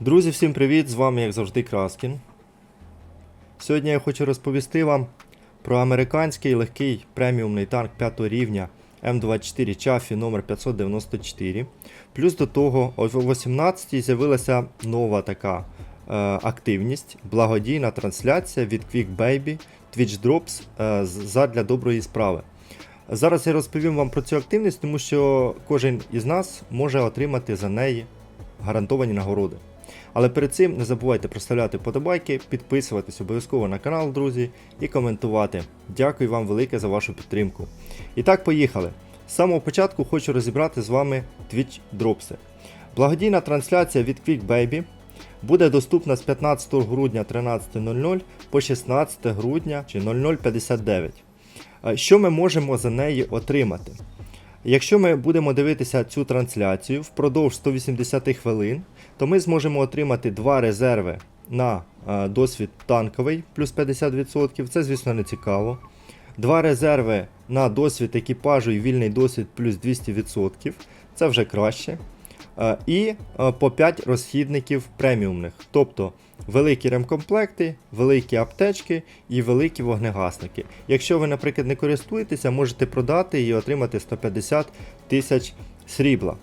Друзі, всім привіт! З вами, як завжди, Краскін. Сьогодні я хочу розповісти вам про американський легкий преміумний танк 5 рівня М24 Чафі номер 594. Плюс до того, о 18 з'явилася нова така е, активність, благодійна трансляція від Quick Baby Twitch Drops е, задля доброї справи. Зараз я розповім вам про цю активність, тому що кожен із нас може отримати за неї гарантовані нагороди. Але перед цим не забувайте проставляти подобайки, підписуватись обов'язково на канал, друзі, і коментувати. Дякую вам велике за вашу підтримку. І так, поїхали. З самого початку хочу розібрати з вами Twitch Dropси. Благодійна трансляція від Quick Baby буде доступна з 15 грудня 13.00 по 16 грудня чи 00.59. Е, Що ми можемо за неї отримати? Якщо ми будемо дивитися цю трансляцію впродовж 180 хвилин, то ми зможемо отримати два резерви на е, досвід танковий плюс 50%. Це, звісно, не цікаво. Два резерви на досвід екіпажу і вільний досвід плюс 200%. Це вже краще. Е, І е, по 5 розхідників преміумних, тобто великі ремкомплекти, великі аптечки і великі вогнегасники. Якщо ви, наприклад, не користуєтеся, можете продати і отримати 150 тисяч срібла.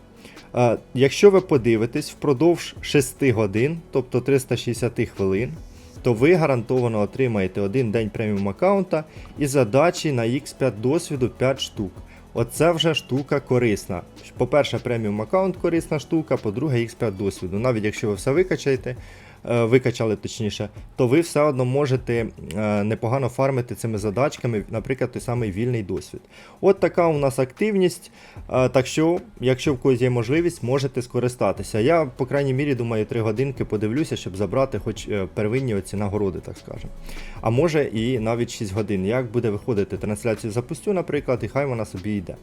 Е, Якщо ви подивитесь впродовж 6 годин, тобто 360 хвилин, то ви гарантовано отримаєте один день преміум аккаунта і задачі на X5 досвіду 5 штук. Оце вже штука корисна. По-перше, преміум аккаунт корисна штука, по-друге, X5 досвіду. Навіть якщо ви все викачаєте, викачали точніше, то ви все одно можете е, непогано фармити цими задачками, наприклад, той самий вільний досвід. От така у нас активність. е, Так що, якщо в когось є можливість, можете скористатися. Я, по крайній мірі, думаю, 3 годинки подивлюся, щоб забрати хоч е, первинні оці нагороди, так скажемо. А може і навіть 6 годин. Як буде виходити трансляцію запустю, наприклад, і хай вона собі йде.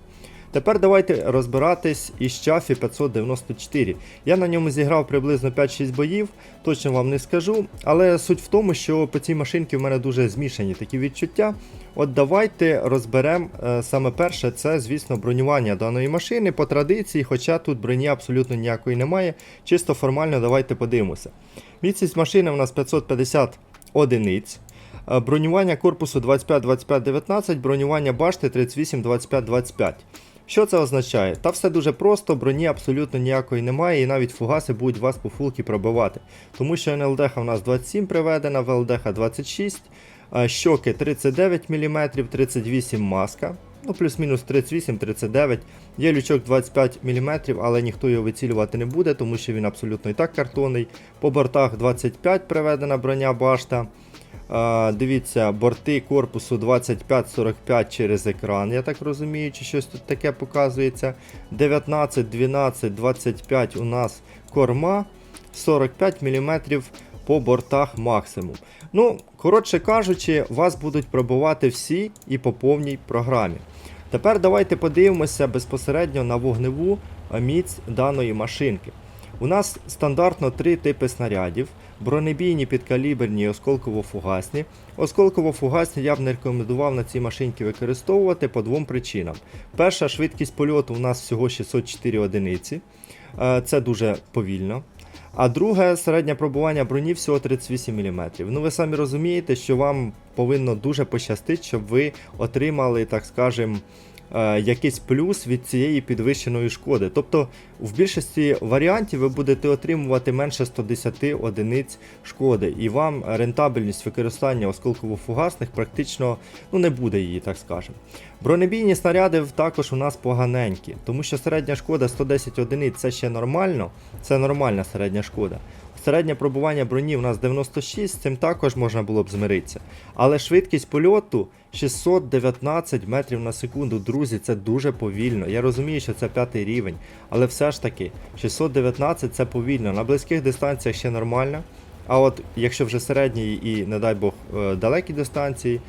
Тепер давайте розбиратись із Чафі 594. Я на ньому зіграв приблизно 5-6 боїв, точно вам не скажу. Але суть в тому, що по цій машинці в мене дуже змішані такі відчуття. От давайте розберемо е, саме перше, це, звісно, бронювання даної машини по традиції, хоча тут броні абсолютно ніякої немає. Чисто формально давайте подивимося. Міцність машини у нас 550 одиниць. Е, Бронювання корпусу 25-25-19, бронювання башти 38-25-25. Що це означає? Та все дуже просто, броні абсолютно ніякої немає, і навіть фугаси будуть вас по фулки пробивати. Тому що НЛДХ у нас 27 приведена, ВЛДХ 26, е, щоки 39 мм, 38 маска. Ну, плюс-мінус 38-39. Є лючок 25 мм, але ніхто його вицілювати не буде, тому що він абсолютно і так картонний. По бортах 25 приведена броня башта. Дивіться, борти корпусу 25-45 через екран, я так розумію, чи щось тут таке показується. 19, 12, 25 у нас корма, 45 мм по бортах максимум. Ну, коротше кажучи, вас будуть пробувати всі і по повній програмі. Тепер давайте подивимося безпосередньо на вогневу міць даної машинки. У нас стандартно три типи снарядів: бронебійні, підкаліберні осколково-фугасні. Осколково-фугасні я б не рекомендував на цій машинці використовувати по двом причинам. Перша швидкість польоту у нас всього 604 одиниці. Е, Це дуже повільно. А друге, середнє пробування броні всього 38 мм. Ну ви самі розумієте, що вам повинно дуже пощастити, щоб ви отримали, так скажем, якийсь плюс від цієї підвищеної шкоди. Тобто, в більшості варіантів ви будете отримувати менше 110 одиниць шкоди, і вам рентабельність використання осколково-фугасних практично ну, не буде її, так скажемо. Бронебійні снаряди також у нас поганенькі, тому що середня шкода 110 одиниць це ще нормально, це нормальна середня шкода. Середнє пробування броні у нас 96, з цим також можна було б змиритися. Але швидкість польоту 619 метрів на секунду. Друзі, це дуже повільно. Я розумію, що це п'ятий рівень, але все ж таки 619 це повільно. На близьких дистанціях ще нормально. А от якщо вже середні і, не дай Бог, е, далекі дистанції,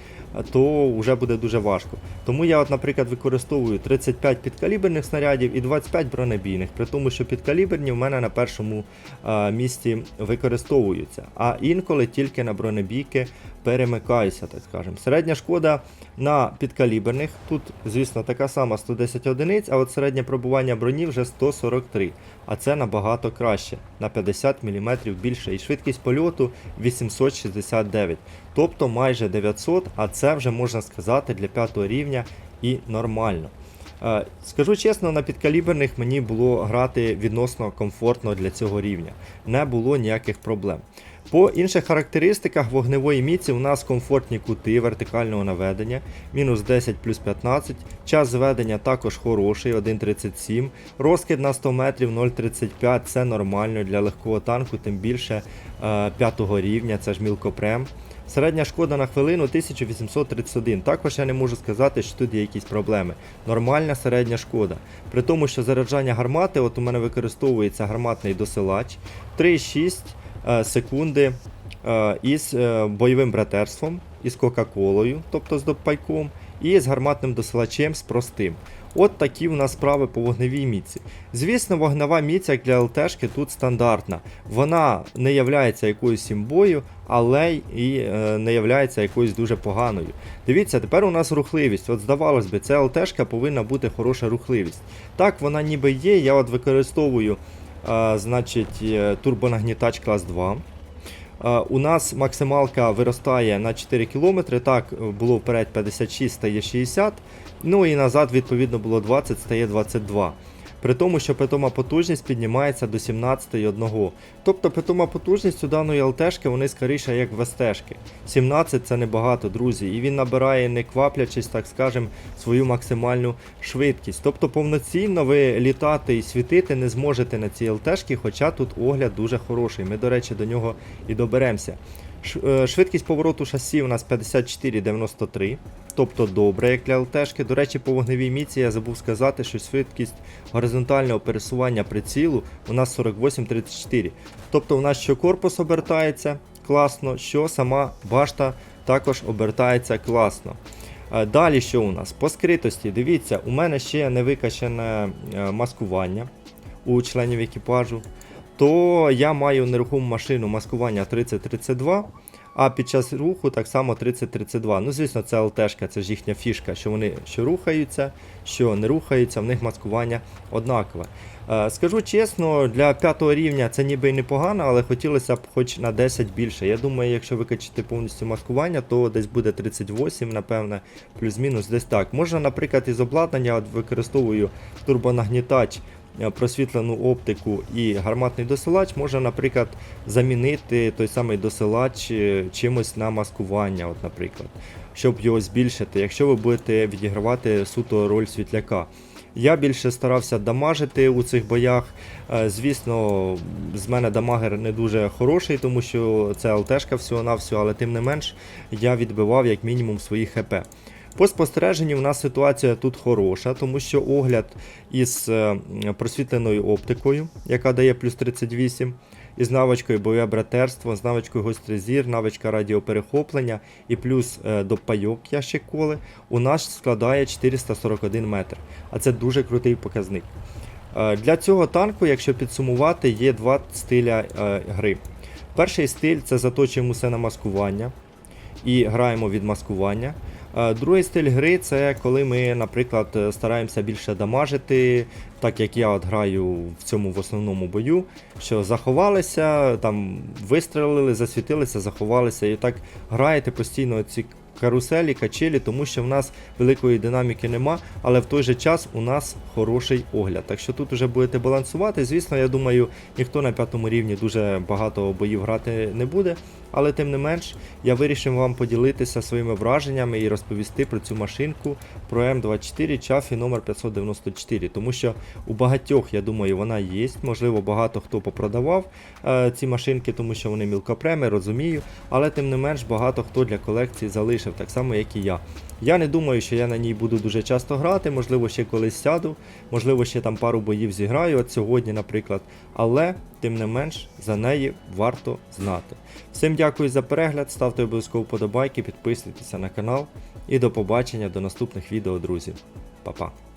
то вже буде дуже важко. Тому я, от, наприклад, використовую 35 підкаліберних снарядів і 25 бронебійних, при тому, що підкаліберні в мене на першому е, місці використовуються, а інколи тільки на бронебійки перемикаюся, так скажемо. Середня шкода на підкаліберних, тут, звісно, така сама 110 одиниць, а от середнє пробування броні вже 143, а це набагато краще, на 50 мм більше, і швидкість польоту 869, тобто майже 900, а це вже можна сказати для 5 рівня і нормально. Е, Скажу чесно, на підкаліберних мені було грати відносно комфортно для цього рівня. Не було ніяких проблем. По інших характеристиках вогневої міці у нас комфортні кути вертикального наведення, мінус 10 плюс 15. Час зведення також хороший, 1.37. Розкид на 100 метрів 0.35 це нормально для легкого танку, тим більше 5 рівня, це ж мілкопрем. Середня шкода на хвилину 1831. Також я не можу сказати, що тут є якісь проблеми. Нормальна середня шкода. При тому, що заряджання гармати, от у мене використовується гарматний досилач 3,6 е, секунди е, із е, бойовим братерством, із Кока-Колою, тобто з допайком, і з гарматним досилачем з простим. От такі у нас справи по вогневій міці. Звісно, вогнева міць, як для ЛТшки, тут стандартна. Вона не являється якоюсь імбою, але і е, не являється якоюсь дуже поганою. Дивіться, тепер у нас рухливість. От здавалось би, це ЛТшка повинна бути хороша рухливість. Так, вона ніби є. Я от використовую е, значить, турбонагнітач клас 2. Е, У нас максималка виростає на 4 км, так було вперед 56, стає 60, ну і назад відповідно було 20, стає 22. При тому, що питома потужність піднімається до 17,1. Тобто питома потужність у даної ЛТшки вони скоріше як ВСТшки. 17 це небагато, друзі, і він набирає, не кваплячись, так скажем, свою максимальну швидкість. Тобто повноцінно ви літати і світити не зможете на цій ЛТшки, хоча тут огляд дуже хороший. Ми, до речі, до нього і доберемося. Е, Швидкість повороту шасі у нас 54,93, тобто добре, як для ЛТшки. До речі, по вогневій міці я забув сказати, що швидкість горизонтального пересування прицілу у нас 48,34. Тобто у нас що корпус обертається класно, що сама башта також обертається класно. Е, Далі що у нас? По скритості, дивіться, у мене ще не викачане е, маскування у членів екіпажу то я маю нерухому машину маскування 3032, а під час руху так само 3032. Ну, звісно, це ЛТшка, це ж їхня фішка, що вони що рухаються, що не рухаються, в них маскування однакове. Е, Скажу чесно, для п'ятого рівня це ніби й непогано, але хотілося б хоч на 10 більше. Я думаю, якщо викачати повністю маскування, то десь буде 38, напевне, плюс-мінус десь так. Можна, наприклад, із обладнання от використовую турбонагнітач просвітлену оптику і гарматний досилач можна, наприклад, замінити той самий досилач е, чимось на маскування, от, наприклад, щоб його збільшити, якщо ви будете відігравати суто роль світляка. Я більше старався дамажити у цих боях. Е, Звісно, з мене дамагер не дуже хороший, тому що це ЛТшка всього-навсього, але тим не менш я відбивав як мінімум свої ХП. По спостереженню в нас ситуація тут хороша, тому що огляд із е, просвітленою оптикою, яка дає плюс 38, із навичкою бойове братерство, з навичкою гострий зір, навичка радіоперехоплення і плюс е, допайок ящик коли, у нас складає 441 метр. А це дуже крутий показник. Е, Для цього танку, якщо підсумувати, є два стиля гри. Перший стиль це заточуємо все на маскування і граємо від маскування. Е, Другий стиль гри це коли ми, наприклад, е, стараємося більше дамажити, так як я от граю в цьому в основному бою, що заховалися, там вистрелили, засвітилися, заховалися і так граєте постійно ці каруселі, качелі, тому що в нас великої динаміки нема, але в той же час у нас хороший огляд. Так що тут вже будете балансувати. Звісно, я думаю, ніхто на п'ятому рівні дуже багато боїв грати не буде. Але тим не менш, я вирішив вам поділитися своїми враженнями і розповісти про цю машинку про М24 Чафі номер 594, тому що у багатьох, я думаю, вона є. Можливо, багато хто попродавав е, ці машинки, тому що вони мілкопреми, розумію. Але тим не менш багато хто для колекції залишив. Побачив, так само, як і я. Я не думаю, що я на ній буду дуже часто грати, можливо, ще колись сяду, можливо, ще там пару боїв зіграю, от сьогодні, наприклад. Але, тим не менш, за неї варто знати. Всім дякую за перегляд, ставте обов'язково вподобайки, підписуйтеся на канал. І до побачення до наступних відео, друзі. Па-па.